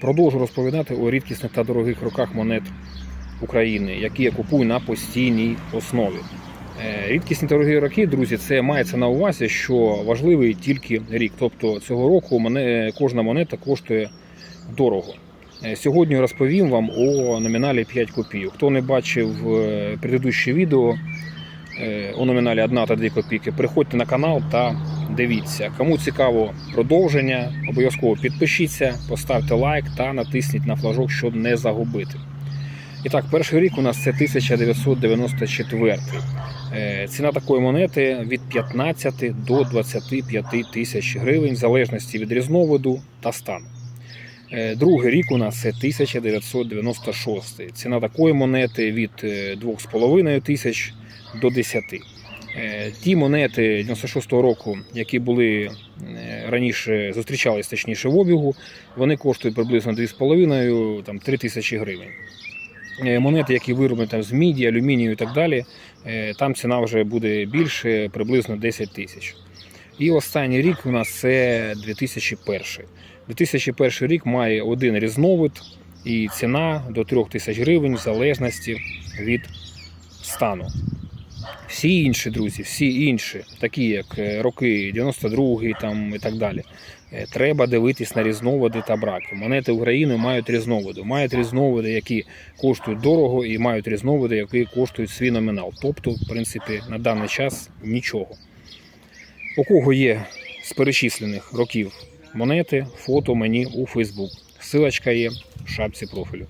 Продовжу розповідати у рідкісних та дорогих роках монет України, які я купую на постійній основі. Е, Рідкісні дорогі роки, друзі, це мається на увазі, що важливий тільки рік. Тобто цього року кожна монета коштує дорого. Е, Сьогодні розповім вам о номіналі 5 копійок. Хто не бачив е, предыдущее відео у номіналі 1 та 2 копійки, приходьте на канал та дивіться. Кому цікаво продовження, обов'язково підпишіться, поставте лайк та натисніть на флажок, щоб не загубити. І так, перший рік у нас це 1994. Е, Ціна такої монети від 15 до 25 тисяч гривень, в залежності від різновиду та стану. Е, Другий рік у нас це 1996. Ціна такої монети від е, 2,5 тисяч до 10. Е, Ті монети 96-го року, які були е, раніше зустрічались точніше в обігу, вони коштують приблизно 2,5-3 тисячі гривень. Е, Монети, які вироблені там з міді, алюмінію і так далі, е, там ціна вже буде більше, приблизно 10 тисяч. І останній рік у нас це 2001. 2001 рік має один різновид і ціна до 3 тисяч гривень в залежності від стану. Всі інші, друзі, всі інші, такі як е, роки 92 там і так далі. е, Треба дивитись на різновиди та браки. Монети України мають різновиди. Мають різновиди, які коштують дорого, і мають різновиди, які коштують свій номінал. Тобто, в принципі, на даний час нічого. У кого є з перечислених років монети, фото мені у Фейсбук. Силочка є в шапці профілю.